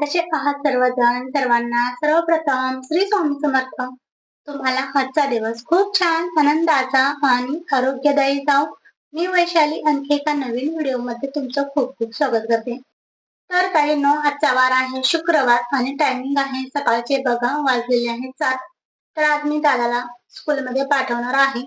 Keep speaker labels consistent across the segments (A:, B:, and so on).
A: कसे आहात सर्वजण सर्वांना सर्वप्रथम श्री स्वामी समर्थ. तुम्हाला आजचा दिवस खूप छान आनंदाचा आणि आरोग्यदायी जाऊ मी वैशाली आणखी एका नवीन व्हिडिओमध्ये तुमचं खूप खूप स्वागत करते. तर काही नो आजचा वार आहे शुक्रवार आणि टायमिंग आहे सकाळचे बघा वाजलेले आहे सात तर आज मी दादाला स्कूलमध्ये पाठवणार आहे.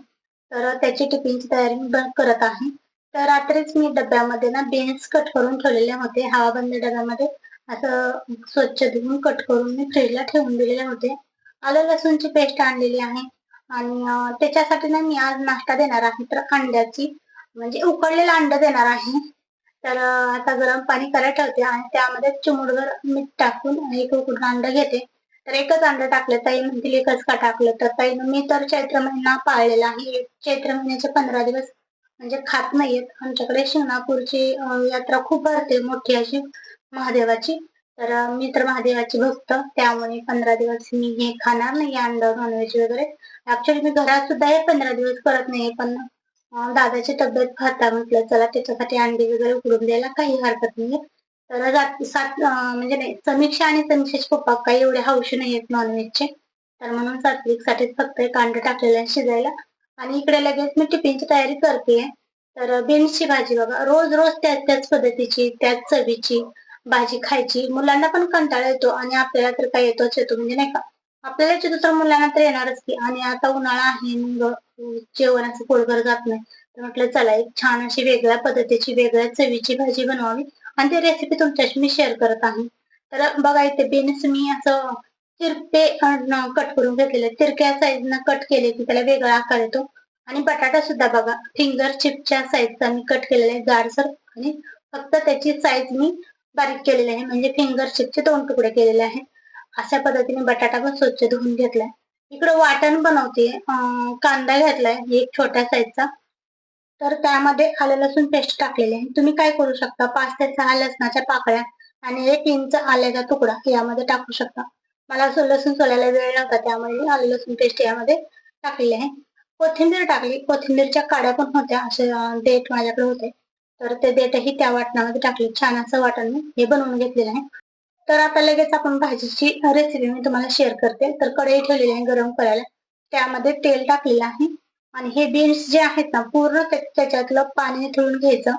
A: तर त्याची टिफिनची तयारी मी करत आहे. तर रात्रीच मी डब्यामध्ये ना बीन्स कट करून ठेवलेले होते हवाबंद डब्यामध्ये. असं स्वच्छ धुवून कट करून मी फ्रीजला ठेवून दिलेले होते. आलं लसूणची पेस्ट आणलेली आहे. आणि त्याच्यासाठी ना मी आज नाश्ता देणार आहे. तर अंड्याची म्हणजे उकडलेलं अंड देणार आहे. तर आता गरम पाणी करायला ठेवते आणि त्यामध्ये चिमुडभर मीठ टाकून एक उकडून अंडं घेते. तर एकच अंडं टाकलं ताई म्हणतील एकच का टाकलं. तर ताई मी तर चैत्र महिना पाळलेला आहे. चैत्र महिन्याचे पंधरा दिवस म्हणजे खात नाहीयेत. आमच्याकडे शिंगणापूरची यात्रा खूप भरते मोठी अशी. महादेवाची. तर मी तर महादेवाची भक्त. त्यामुळे पंधरा दिवस मी हे खाणार नाही अंड नॉनव्हेज वगैरे. ऍक्च्युली मी घरात सुद्धा हे पंधरा दिवस करत नाही पण दादाची तब्येत खाता म्हटलं चला त्याच्यासाठी अंडी वगैरे उकडून द्यायला काही हरकत नाही तर सात म्हणजे नाही समीक्षा आणि समीक्षेचे पप्पा काही एवढे हौशी नाही आहेत नॉनव्हेजचे तर म्हणून सात्विकसाठी फक्त एक अंड टाकलेलं आहे शिजायला. आणि इकडे लगेच मी टिफिनची तयारी करते तर बीन्सची भाजी बघा रोज रोज त्याच त्याच पद्धतीची त्याच चवीची भाजी खायची. मुलांना पण कंटाळा येतो आणि आपल्याला तर काय येतोच येतो म्हणजे नाही का? आपल्याला येतो तर मुलांना तर येणारच की आणि आता उन्हाळा आहे मग अं, जात नाही. तर म्हटलं चला एक छान अशी वेगळ्या पद्धतीची वेगळ्या चवीची भाजी बनवावी आणि ती रेसिपी तुमच्याशी मी शेअर करत आहे. तर बघा इथे बीन्स मी असं तिरपे कट करून घेतलेले. तिरक्या साईजनं कट केले की त्याला वेगळा आकार येतो. आणि बटाटा सुद्धा बघा फिंगर चिपच्या साईजचा मी कट केलेला आहे जाडसर. आणि फक्त त्याची साईज मी बारीक केलेले आहे. म्हणजे फिंगर चिपचे दोन तुकडे केलेले आहे. अशा पद्धतीने बटाटा पण स्वच्छ धुवून घेतलाय. इकडे वाटण बनवते. कांदा घेतलाय. एक छोट्या साईजचा तर त्यामध्ये आलं लसूण पेस्ट टाकलेली आहे. तुम्ही काय करू शकता? पाच ते सहा लसणाच्या पाकळ्या आणि एक इंच आल्याचा तुकडा यामध्ये टाकू शकता. मला असं लसूण सोलायला वेळ नव्हता. त्यामुळे मी आलं लसूण पेस्ट यामध्ये टाकलेली आहे. कोथिंबीर टाकली. कोथिंबीरच्या काड्या पण होत्या. असे डेट माझ्याकडे होते. तर ते देठही त्या वाटणामध्ये टाकले. छान असं वाटण मी. हे बनवून घेतलेलं आहे. तर आता लगेच आपण भाजीची रेसिपी मी तुम्हाला शेअर करते. तर कढई ठेवलेली आहे गरम करायला. त्यामध्ये तेल टाकलेलं आहे. आणि हे बीन्स जे आहेत ना पूर्ण त्याच्यातलं पाणी ठेवून घ्यायचं.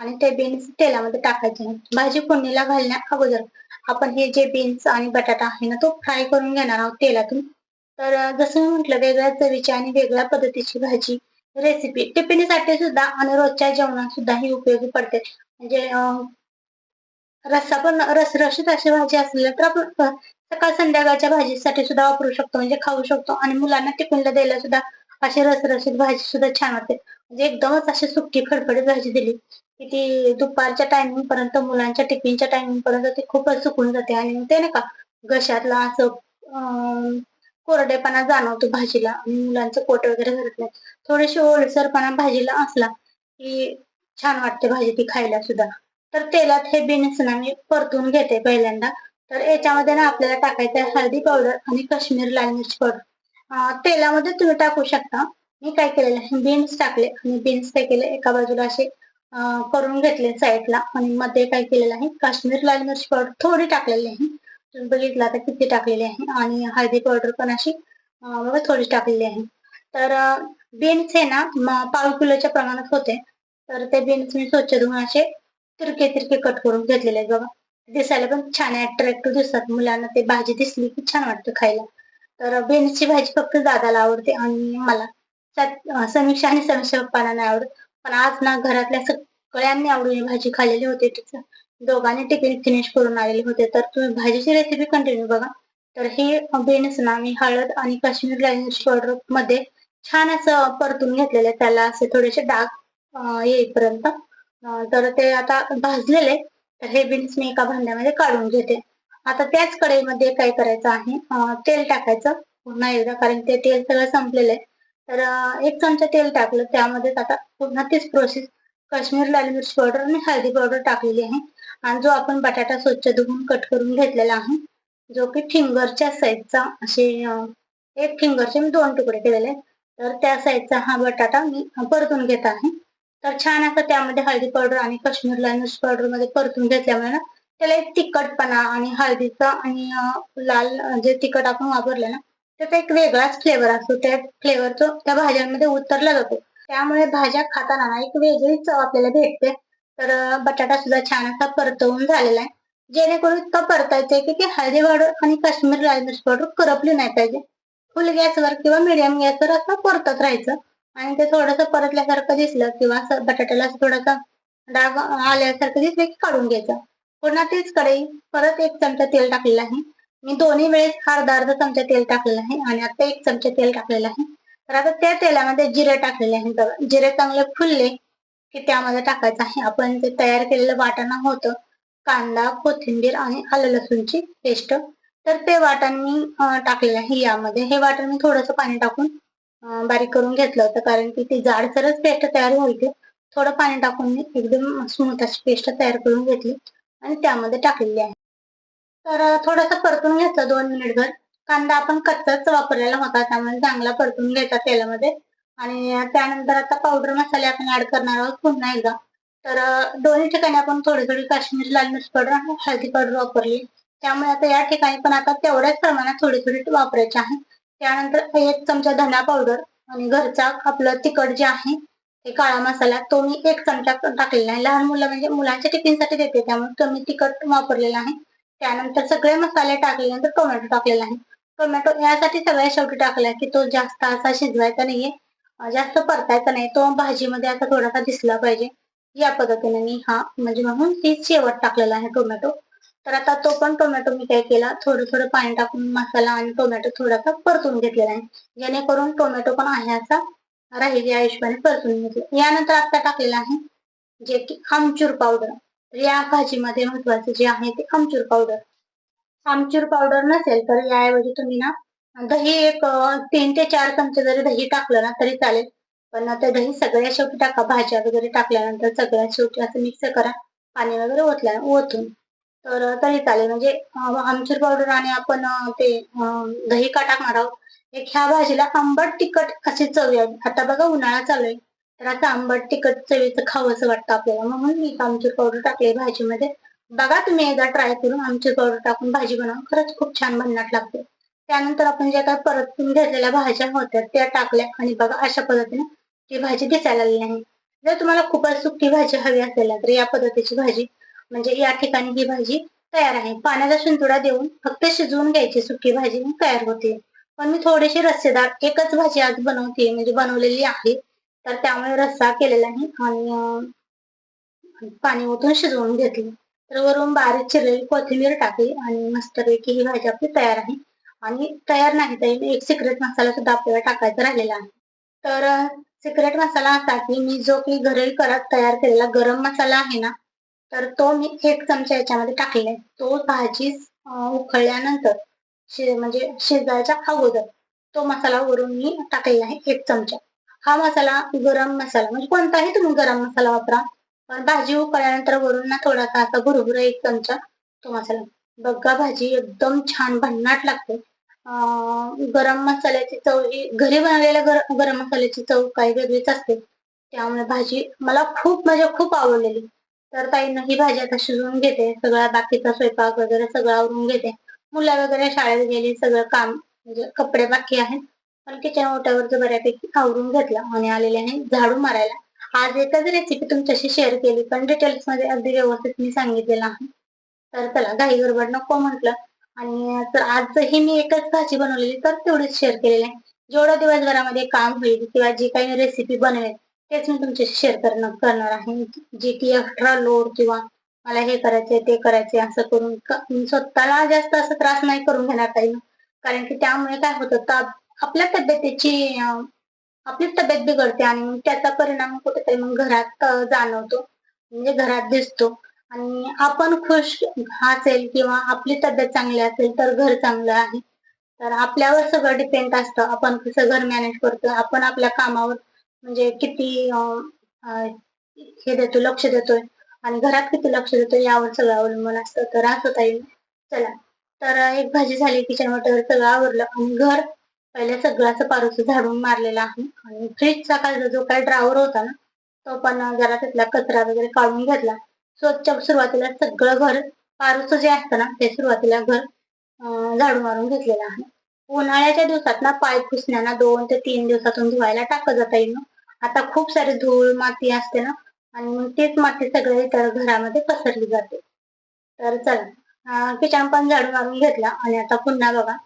A: आणि ते बीन्स तेलामध्ये टाकायचे. भाजी फोडणीला घालण्या अगोदर आपण हे जे बीन्स आणि बटाटा आहे ना तो फ्राय करून घेणार आहोत तेलातून. तर जसं मी म्हटलं वेगळ्या चवीची आणि वेगळ्या पद्धतीची भाजी रेसिपी टिफिनीसाठी सुद्धा आणि रोजच्या जेवणात सुद्धा ही उपयोगी पडते. म्हणजे रस्सा पण रसरशीत अशी भाजी असली तर आपण सकाळ संध्याकाळच्या भाजीसाठी सुद्धा वापरू शकतो. म्हणजे खाऊ शकतो. आणि मुलांना टिफिनला द्यायला सुद्धा अशी रसरशीत भाजी सुद्धा छान होते म्हणजे एकदमच अशी सुकी फडफडीत भाजी दिली की ती दुपारच्या टायमिंग पर्यंत मुलांच्या टिफिनच्या टायमिंग पर्यंत ती खूपच सुकून जाते. आणि ते नाही का घशातला असं अं, कोरडेपणा जाणवतो भाजीला. आणि मुलांचं पोट वगैरे भरत नाही. थोडीशी ओलसरपणा भाजीला असला की छान वाटते भाजी ती खायला सुद्धा. तर तेलात हे बीन्स ना मी परतून घेते पहिल्यांदा. तर याच्यामध्ये ना आपल्याला टाकायचं आहे हळदी पावडर आणि काश्मीर लाल मिरची पावडर तेलामध्ये तुम्ही टाकू शकता. मी काय केलेलं आहे बीन्स टाकले आणि बीन्स काय केले एका बाजूला असे करून घेतले साईडला आणि मध्ये काय केलेलं आहे काश्मीर लाल मिरची पावडर थोडी टाकलेली आहे. तुम्ही बघितलं आता किती टाकलेली आहे. आणि हळदी पावडर पण अशी बघा थोडी टाकलेली आहे. तर बीन्स हे ना पाव किलोच्या प्रमाणात होते. तर ते बीन्स मी स्वच्छ धुवून असे तिरके तिरके कट करून घेतलेले आहेत बघा. दिसायला पण छान अट्रॅक्टिव्ह दिसतात. मुलांना ते भाजी दिसली की छान वाटतं खायला. तर बीन्सची भाजी फक्त दादाला आवडते आणि मला. समीक्षा आणि समीक्षा पप्पाला नाही आवडत. पण आज ना घरातल्या सगळ्यांनी आवडून भाजी खाल्लेली होती. तिचं दोघांनी टिफिन फिनिश करून आलेले होते. तर तुम्ही भाजीची रेसिपी कंटिन्यू बघा. तर हे बीन्स ना मी हळद आणि काश्मीर लाईन पावडरमध्ये छान असं परतून घेतलेले त्याला असे थोडेसे डाग येईपर्यंत. तर ते आता भाजलेले तर हे बीन्स मी एका भांड्यामध्ये काढून घेते. आता त्याच कढईमध्ये काय करायचं आहे? तेल टाकायचं पुन्हा एकदा कारण ते तेल सगळं संपलेलं आहे. तर एक चमचा तेल टाकलं. त्यामध्ये आता पुन्हा तीच प्रोसेस काश्मीर लाल मिरची पावडर आणि हळदी पावडर टाकलेली आहे. आणि जो आपण बटाटा स्वच्छ धुवून कट करून घेतलेला आहे जो की फिंगरच्या साईजचा असे एक फिंगरचे मी दोन तुकडे केलेले आहेत. तर त्या साईजचा हा बटाटा मी परतून घेत आहे. तर छान असं त्यामध्ये हळदी पावडर आणि काश्मीर लाल पावडरमध्ये परतून घेतल्यामुळे ना त्याला एक तिखटपणा आणि हळदीचा आणि लाल जे तिखट आपण वापरलं ना त्याचा एक वेगळाच फ्लेवर असतो. त्या फ्लेवर तो त्या भाज्यांमध्ये उतरला जातो. त्यामुळे भाज्या खाताना ना एक वेगळी चव आपल्याला भेटते. तर बटाटा सुद्धा छान असा परतवून झालेला आहे. जेणेकरून इतकं आहे की हळदी पावडर आणि काश्मीर लाल पावडर करपली नाही पाहिजे. फुल गॅसवर किंवा मिडियम गॅसवर असं परतत राहायचं. आणि ते थोडंसं परतल्यासारखं दिसलं किंवा बटाट्याला थोडासा डाग आल्यासारखं दिसलं की काढून घ्यायचं. पुन्हा तीच कढई परत एक चमचा तेल टाकलेलं आहे. मी दोन्ही वेळेस अर्धा अर्धा चमचा तेल टाकलेलं आहे आणि आता एक चमचा तेल टाकलेलं आहे. तर आता त्या तेलामध्ये जिरे टाकलेले आहे. जिरे चांगले फुलले की त्यामध्ये टाकायचं आहे. आपण जे तयार केलेलं वाटाणा होतं कांदा कोथिंबीर आणि आलं लसूणची पेस्ट तर ते वाटण मी टाकलेलं आहे यामध्ये. हे वाटण मी थोडंसं पाणी टाकून बारीक करून घेतलं होतं कारण की ती जाडसरच पेस्ट तयार व्हायची. थोडं पाणी टाकून मी एकदम स्मूथ अशी पेस्ट तयार करून घेतली आणि त्यामध्ये टाकलेली आहे. तर थोडंसं परतून घेतलं दोन मिनिटभर कांदा आपण कच्चाच वापरलेला होता त्यामुळे चांगला परतून घ्यायचा तेलामध्ये. आणि त्यानंतर आता पावडर मसाले आपण ऍड करणार आहोत पुन्हा एकदा. तर दोन्ही ठिकाणी आपण थोडी थोडी काश्मीरी लाल मिरची पावडर आणि हळदी पावडर वापरली. त्यामुळे आता या ठिकाणी पण आता तेवढ्याच प्रमाणात थोडी थोडी वापरायची आहे. त्यानंतर एक चमचा धना पावडर आणि घरचा आपलं तिखट जे आहे ते काळा मसाला तो मी एक चमचा टाकलेला आहे. लहान मुलं म्हणजे मुलांच्या टिफिनसाठी देते त्यामुळे तो मी तिखट वापरलेला आहे. त्यानंतर सगळे मसाले टाकल्यानंतर टोमॅटो टाकलेला आहे. टोमॅटो यासाठी सगळ्या शेवटी टाकलाय की तो जास्त असा शिजवायचा नाहीये. जास्त परतायचा नाही. तो भाजीमध्ये असा थोडासा दिसला पाहिजे. या पद्धतीने मी हा म्हणजे म्हणून ती शेवट टाकलेला आहे टोमॅटो तर आता तो पण टोमॅटो मी काय केला थोडं थोडं पाणी टाकून मसाला आणि टोमॅटो थोडासा परतून घेतलेला आहे. जेणेकरून टोमॅटो पण आहे असा राहील या हिशोबाने परतून घेतलं. यानंतर आता टाकलेला आहे जे की आमचूर पावडर तर या भाजीमध्ये महत्त्वाचे जे आहे ते आमचूर पावडर आमचूर पावडर नसेल तर याऐवजी तुम्ही ना दही एक तीन ते चार चमचे जरी दही टाकलं ना तरी चालेल. पण ते दही सगळ्या शेवटी टाका. भाज्या वगैरे टाकल्यानंतर सगळ्या शेवटी असं मिक्स करा. पाणी वगैरे ओतल्या ओतून. तर तरी चालेल. म्हणजे आमचूर पावडर आणि आपण ते दही का टाकणार आहोत एक ह्या भाजीला आंबट तिखट अशी चव आहे. आता बघा उन्हाळा चालू आहे तर असं आंबट तिखट चवीचं खावं असं वाटतं आपल्याला. म्हणून मी आमचूर पावडर टाकले भाजीमध्ये. बघा तुम्ही एकदा ट्राय करून आमचूर पावडर टाकून भाजी बनवा. खरंच खूप छान भन्नाट लागते. त्यानंतर आपण ज्या काही परतून घेतलेल्या भाज्या होत्या त्या टाकल्या. आणि बघा अशा पद्धतीने ती भाजी दिसायला लागली आहे. जर तुम्हाला खूपच सुकी भाजी हवी असेल तर या पद्धतीची भाजी म्हणजे या ठिकाणी ही भाजी तयार आहे. पाण्याचा शिंतोडा देऊन फक्त शिजवून घ्यायची सुकी भाजी तयार होते. पण मी थोडीशी रस्सेदार एकच भाजी आज बनवते म्हणजे बनवलेली आहे. तर त्यामुळे रस्सा केलेला आहे आणि पाणी ओतून शिजवून घेतली. तर वरून बारीक चिरलेली कोथिंबीर टाकली आणि मस्तपैकी ही भाजी आपली तयार आहे. आणि तयार नाही तर एक सिक्रेट मसाला सुद्धा आपल्याला टाकायचा राहिलेला आहे. तर सिक्रेट मसाला असा की मी जो की घरी करत तयार केलेला गरम मसाला आहे ना तर तो मी एक चमचा याच्यामध्ये टाकलेला आहे. तो भाजी उकळल्यानंतर म्हणजे शिजायच्या अगोदर तो मसाला वरून मी टाकलेला आहे एक चमचा. हा मसाला गरम मसाला म्हणजे कोणताही तुम्ही गरम मसाला वापरा पण भाजी उकळल्यानंतर वरून ना थोडासा असा भुरभुर एक चमचा तो मसाला. बघा भाजी एकदम छान भन्नाट लागते. गरम मसाल्याची चव ही घरी बनवलेल्या गर, गरम मसाल्याची चव काही वेगळीच असते. त्यामुळे भाजी मला खूप म्हणजे खूप आवडलेली. तर ताईनं ही भाजी आता शिजवून घेते. सगळा बाकीचा स्वयंपाक वगैरे सगळं आवरून घेते. मुलं वगैरे शाळेत गेली सगळं काम म्हणजे कपडे बाकी आहेत. पण किचन ओट्यावरचं बऱ्यापैकी आवरून घेतलं आणि आलेले आहे झाडू मारायला. आज एकच रेसिपी तुमच्याशी शेअर केली पण डिटेल्समध्ये अगदी व्यवस्थित मी सांगितलेलं आहे. तर चला घाई गडबड नको म्हटलं. आणि तर आजही मी एकच भाजी बनवलेली तर तेवढीच शेअर केलेली आहे. जेवढं दिवसभरामध्ये काम होईल किंवा जी काही रेसिपी बनवेल तेच मी तुमच्याशी शेअर करणं करणार आहे. जी टी एक्स्ट्रा लोड किंवा मला हे करायचंय ते करायचंय असं करून स्वतःला जास्त असं त्रास नाही करून घेणार काही कारण की त्यामुळे काय होतं तर आपल्या तब्येतीची आपलीच आपली तब्येत बिघडते आणि मग त्याचा परिणाम कुठेतरी मग घरात जाणवतो. म्हणजे घरात दिसतो. आणि आपण खुश असेल किंवा आपली तब्येत चांगली असेल तर घर चांगलं आहे. तर आपल्यावर सगळं डिपेंड असतं. आपण कसं घर मॅनेज करतो आपण आपल्या कामावर म्हणजे किती हे देतो लक्ष देतोय आणि घरात किती लक्ष देतोय यावर सगळं अवलंबून असतं. तर असं ताई चला. तर एक भाजी झाली किचन वाट्यावर सगळं आवरलं आणि घर पहिले सगळं असं पारोसं झाडून मारलेलं आहे. आणि फ्रीजचा काय जो काही ड्रावर होता ना तो पण जरा त्यातला कचरा वगैरे काढून घेतला. स्वच्छ सुरुवातीला सगळं घर पारूचं जे असतं ना ते सुरुवातीला घर झाडू मारून घेतलेलं आहे. उन्हाळ्याच्या दिवसात ना पाय पुसण्याना दोन ते तीन दिवसातून धुवायला टाकत जाता येईल ना. आता खूप सारी धूळ माती असते ना आणि मग तीच माती सगळी इतर घरामध्ये पसरली जाते. तर चला किचन पण झाडू मारून घेतला आणि आता पुन्हा बघा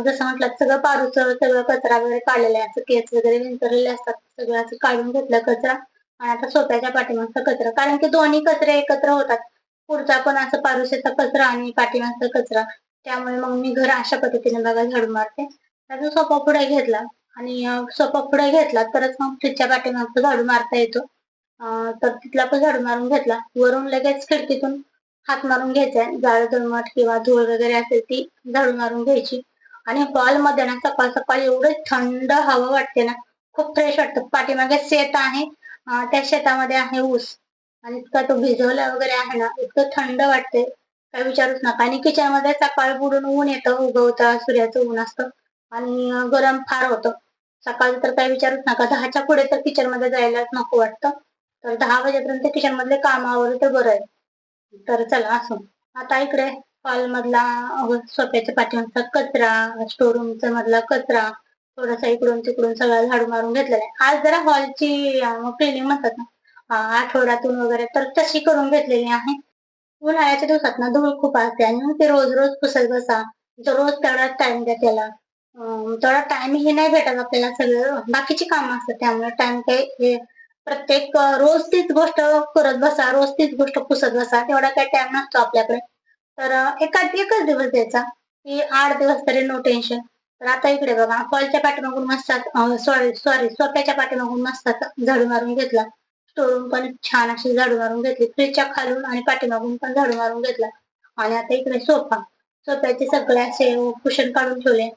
A: जसं म्हटलं सगळं पारूचं सगळं कचरा वगैरे काढलेला आहे. असं केस वगैरे विंचरलेले असतात सगळं असं काढून घेतलं कचरा आणि आता सोप्याच्या पाठीमागचा कचरा. कारण की दोन्ही कचरे एकत्र होतात. पुढचा पण असं पारुशेचा कचरा आणि पाठीमागचा कचरा. त्यामुळे मग मी घर अशा पद्धतीने बघा झाडू मारते. त्याचा सोपा पुढे घेतला आणि सोपा पुढे घेतला तरच मग फ्रीजच्या पाठीमागचा झाडू मारता येतो. तर तिथला पण झाडू मारून घेतला. वरून लगेच खिडकीतून हात मारून घ्यायचा. जाळ दळमट किंवा धूळ वगैरे असेल ती झाडू मारून घ्यायची. आणि हॉलमध्ये ना सकाळ सकाळी एवढं थंड हवा वाटते ना खूप फ्रेश वाटतं. पाठीमागे शेत आहे त्या शेतामध्ये आहे ऊस. आणि इतका तो भिजवला वगैरे आहे ना इतकं थंड वाटते काय विचारूच नका. आणि किचनमध्ये सकाळी बुडून ऊन येतं उगवतं सूर्याचं ऊन असतं. आणि गरम फार होतं. सकाळी तर काय विचारूच नका. दहाच्या पुढे तर किचनमध्ये जायलाच नको वाटतं. तर दहा वाजेपर्यंत किचन मधले काम तर बरं आहे. तर चला असो. आता इकडे हॉल मधला सोप्याच्या पाठीमागचा कचरा स्टोर रूमचा मधला कचरा थोडासा इकडून तिकडून सगळा झाडू मारून घेतलेला आहे. आज जरा हॉलची क्लिनिंग म्हणतात ना आठवड्यातून वगैरे तर तशी करून घेतलेली आहे. उन्हाळ्याच्या दिवसात ना धूळ खूप असते आणि मग ते रोज रोज पुसत बसा. रोज तेवढा टाइम द्या त्याला. तेवढा टाइम हे नाही भेटत आपल्याला सगळं. बाकीची कामं असतात त्यामुळे टाइम काही प्रत्येक रोज तीच गोष्ट करत बसा रोज तीच गोष्ट पुसत बसा तेवढा काही टाइम नसतो आपल्याकडे. तर एका एकच दिवस द्यायचा की आठ दिवस तरी नो टेन्शन तर आता इकडे बघा हॉलच्या पाठीमागून मस्त सॉरी सॉरी सोप्याच्या पाठीमागून मस्त झाडू मारून घेतला. स्टोरूम पण छान अशी झाडू मारून घेतली. फ्रीजच्या खालून आणि पाठीमागून पण झाडू मारून घेतला. आणि आता इकडे सोफा. सोफ्याचे सगळे असे कुशन काढून ठेवले.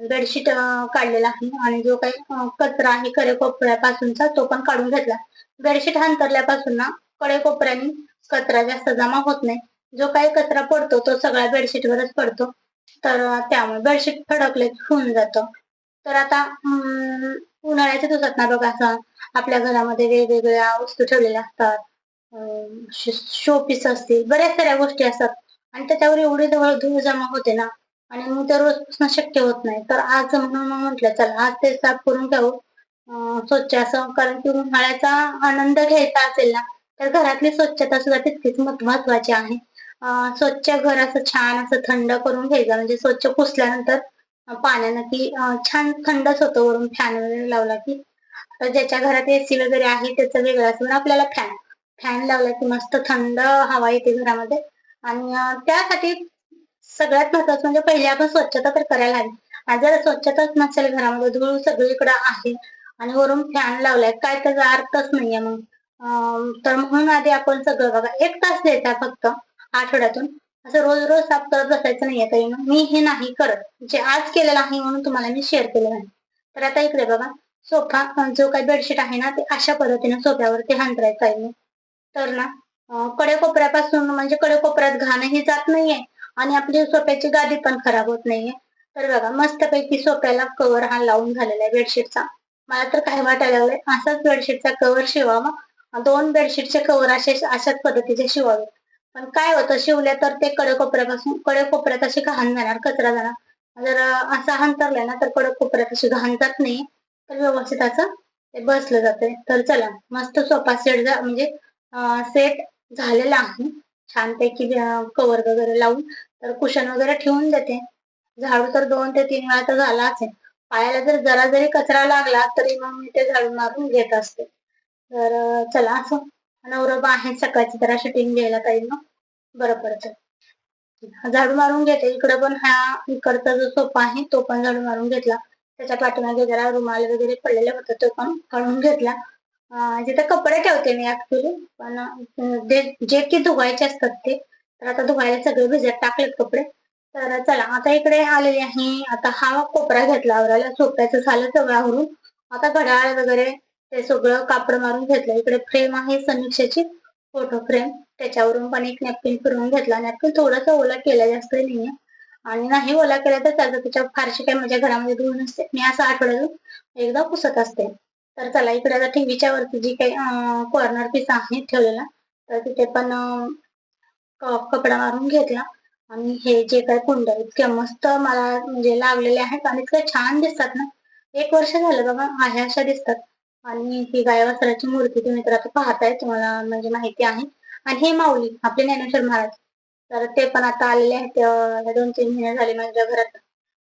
A: बेडशीट काढलेला आहे. आणि जो काही कचरा आहे कडे कोपऱ्यापासूनचा तो पण काढून घेतला. बेडशीट हंतरल्यापासून ना कडे कोपऱ्याने कचरा जास्त जमा होत नाही. जो काही कचरा पडतो तो सगळ्या बेडशीटवरच पडतो. तर त्यामुळे बेडशीट फडकले होऊन जातं. तर आता उन्हाळ्याच्या दिवसात ना बघा असं आपल्या घरामध्ये वेगवेगळ्या वस्तू ठेवलेल्या असतात. शो पीस असतील बऱ्याच साऱ्या गोष्टी असतात. आणि त्याच्यावर एवढी जवळ धूळ जमा होते ना आणि मग ते पुसणं शक्य होत नाही. तर आज म्हणून म्हटलं चला आज ते साफ करून ठेवू अं, स्वच्छ असं कारण की उन्हाळ्याचा आनंद घ्यायचा असेल ना तर घरातली स्वच्छता सुद्धा तितकीच महत्वाची आहे. स्वच्छ घर असं छान असं थंड करून घ्यायचं म्हणजे स्वच्छ पुसल्यानंतर पाण्यानं की छान थंडच होतं वरून फॅन वगैरे लावला की ज्याच्या घरात एसी वगैरे आहे त्याचं वेगळं असतं. पण आपल्याला फॅन फॅन लावला की मस्त थंड हवा येते घरामध्ये. आणि त्यासाठी सगळ्यात महत्वाचं म्हणजे पहिले आपण स्वच्छता तर करायला हवी. आणि जर स्वच्छताच नसेल घरामध्ये धूळ सगळीकडे आहे आणि वरून फॅन लावलाय काय त्याचा अर्थच नाहीये मग. तर म्हणून आधी आपण सगळं बघा. एक तास द्यायचा फक्त आठवड्यातून. असं रोज रोज साफ करत बसायचं नाहीये काही मी हे नाही करत. जे आज केलेलं आहे म्हणून तुम्हाला मी शेअर केलेलं आहे. तर आता इकडे बघा. सोफा जो काही बेडशीट आहे ना ते अशा पद्धतीने सोफ्यावरती हांतरायचं आहे. मी. तर ना कडेकोपऱ्यापासून म्हणजे कडेकोपऱ्यात घाणही जात नाहीये आणि आपली सोफ्याची गादी पण खराब होत नाहीये. तर बघा मस्तपैकी सोफ्याला कव्हर हा लावून झालेला आहे बेडशीटचा मला तर काय वाटायला लागलंय असाच बेडशीटचा कव्हर शिवावा. दोन बेडशीटचे कव्हर असे अशाच पद्धतीचे शिवावे. पण काय होतं शिवले तर ते कडेकोपऱ्यापासून कडेकोपऱ्यात अशी घाण जाणार कचरा जाणार. जर असा हंतरलाय ना तर कडेकोपऱ्यात अशी घाण जात नाही तर व्यवस्थित असं ते बसलं जाते. तर चला मस्त सोफा सेट जा म्हणजे सेट झालेला आहे. छानपैकी कवर वगैरे लावून. तर कुशन वगैरे ठेवून देते. झाडू तर दोन ते तीन वेळा तर झाला असेल पायाला जर जरा जरी कचरा लागला तरी मग मी ते झाडू मारून घेत असते. तर चला असं. नवरबा आहे सकाळची जरा शूटिंग घ्यायला पाहिजे ना. बरं पडतं झाडू मारून घेते. इकडं पण हा इकडचा जो सोफा आहे तो पण झाडू मारून घेतला. त्याच्या पाठीमागे जरा रुमाल वगैरे पडलेलं होतं तो पण काढून घेतला. जिथे कपडे ठेवते मी ऍक्च्युली पण जे- जे की धुवायचे असतात ते तर आता धुवायला सगळे भिजत टाकलेत कपडे. तर चला आता इकडे आलेली आहे आता हा कोपरा घेतला आवरायला सोप्याचं झालं सगळं आवरून. आता घड्याळ वगैरे ते सगळं कापड मारून घेतलं. इकडे फ्रेम आहे समीक्षाची फोटो फ्रेम त्याच्यावरून पण एक नॅपकिन फिरवून घेतला. नॅपकिन थोडासा ओला केला जास्त नाहीये आणि नाही ओला केला तर चालतं. त्याच्या फारशी काही माझ्या घरामध्ये धूळ नसते. मी असं आठवड्यातून एकदा पुसत असते. तर चला इकडे आता टीव्हीच्या वरती जी काही कॉर्नर पीस आहे ठेवलेला तर तिथे पण कपडा मारून घेतला. आणि हे जे काय कुंड आहेत इतके मस्त मला म्हणजे लागलेले आहेत आणि इतके छान दिसतात ना. एक वर्ष झालं बघा आहे अशा दिसतात. आणि ही गाय मूर्ती तुम्ही तर आता पाहताय तुम्हाला म्हणजे माहिती आहे. आणि हे माऊली आपले ज्ञानेश्वर महाराज. तर ते पण आता आलेले आहेत दोन तीन महिने झाले माझ्या घरात.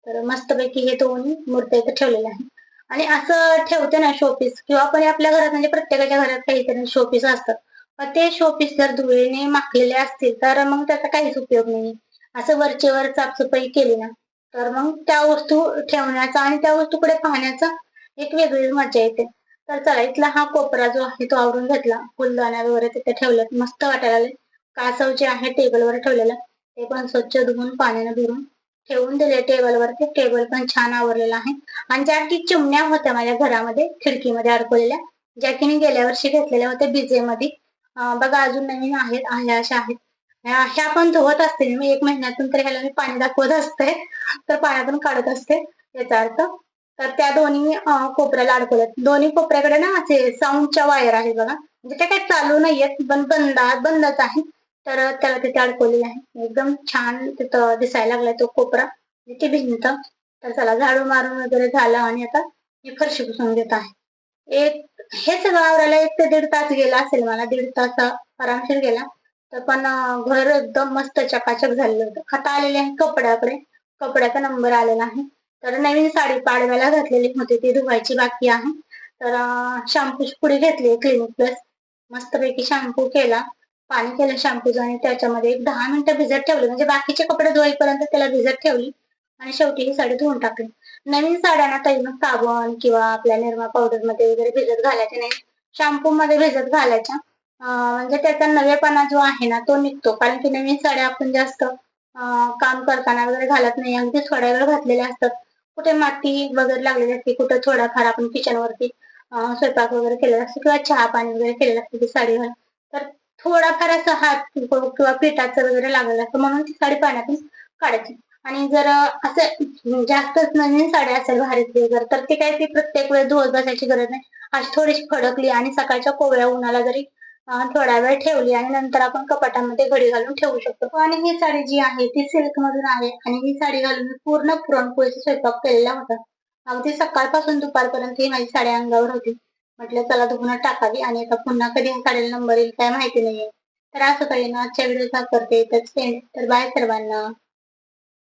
A: तर मस्तपैकी हे दोन्ही मूर्त्या इथे ठेवलेल्या आहेत. आणि असं ठेवते ना शोपीस किंवा आपण आपल्या घरात म्हणजे प्रत्येकाच्या घरात काहीतरी शोपीस असतात. पण ते शोपीस जर धुळेने माखलेले असतील तर मग त्याचा काहीच उपयोग नाही. असं वरचे वर साफसफाई केली ना तर मग त्या वस्तू ठेवण्याचा आणि त्या वस्तूकडे पाहण्याचा एक वेगळीच मजा येते. तर चला इथला हा कोपरा जो आहे तो आवरून घेतला. फुलदाण्या वगैरे तिथे ठेवल्यात. मस्त वाटायला कासव जे आहे टेबलवर ठेवलेलं ते पण स्वच्छ धुवून पाण्याने भरून ठेवून दिले. टेबलवरती टेबल पण छान आवरलेलं आहे. आणि ज्या की चिमण्या होत्या माझ्या घरामध्ये खिडकीमध्ये अडकवलेल्या ज्या की मी गेल्या वर्षी घेतलेल्या होत्या बिजे मध्ये बघा अजून नवीन आहेत आहे अशा आहेत. ह्या पण धुवत असते मी एक महिन्यातून तर ह्याला मी पाणी दाखवत असते. तर पाण्यातून काढत असते याचा अर्थ. तर त्या दोन्ही कोपऱ्याला अडकवल्यात दोन्ही कोपऱ्याकडे ना असे साऊंडच्या वायर आहेत बघा. म्हणजे त्या काही चालू नाहीयेत पण बंद बंदच आहे. तर त्याला तिथे अडकवलेली आहे. एकदम छान तिथं दिसायला लागलाय तो कोपरा. तिथे भिंत तर चला झाडू मारून वगैरे झालं आणि आता मी फरशी पुसून घेत आहे. एक हे सगळं आवरायला एक ते दीड तास गेला असेल मला. दीड तास आरामशीर गेला. तर पण घर एकदम मस्त चकाचक झालेलं होतं. आता आलेले आहे कपड्याकडे. कपड्याचा नंबर आलेला आहे. तर नवीन साडी पाडव्याला घातलेली होती. ती धुवायची बाकी आहे. तर शॅम्पू पुढे घेतली क्लिनिक प्लस मस्तपैकी शॅम्पू केला. पाणी केलं शॅम्पूचं आणि त्याच्यामध्ये एक दहा मिनिटं भिजत ठेवली. म्हणजे बाकीचे कपडे धुवाईपर्यंत त्याला भिजत ठेवली आणि शेवटी ही साडी धुवून टाकली. नवीन साड्यांना तरी मग साबण किंवा आपल्या निरमा पावडरमध्ये वगैरे भिजत घालायचे नाही. शॅम्पू मध्ये भिजत घालायच्या. म्हणजे त्याचा नवेपणा जो आहे ना तो निघतो. कारण की नवीन साड्या आपण जास्त काम करताना वगैरे घालत नाही. अगदी थोड्या वेळ घातलेल्या असतात. कुठे माती वगैरे लागलेली असते कुठे थोडाफार आपण किचन वरती स्वयंपाक वगैरे केलेला असतो किंवा चहा पाणी वगैरे केलेलं असतं ती साडी घालून. थोडाफार असं हात किंवा पेटाचं वगैरे लागलं असतं म्हणून ती साडी पाण्यातून काढायची. आणि जर असं जास्तच नवीन साडी असेल भारीतली वगैरे तर ते काय ती प्रत्येक वेळेस धुवत बसायची गरज नाही. अशी थोडीशी फडकली आणि सकाळच्या कोवळ्या उन्हाला जरी थोडा वेळ ठेवली आणि नंतर आपण कपाटामध्ये घडी घालून ठेवू शकतो. आणि ही साडी जी आहे ती सिल्क मधून आहे आणि ही साडी घालून पूर्ण पुरणपोळीचा स्वयंपाक केलेला होता. अगदी सकाळपासून दुपारपर्यंत ही माझी साडी अंगावर होती. म्हटलं चला धुवून टाकावी आणि आता पुन्हा कधी काढेल नंबर येईल काय माहिती नाहीये. तर असं काही ना आजच्या व्हिडिओ करते तर बाय सर्वांना.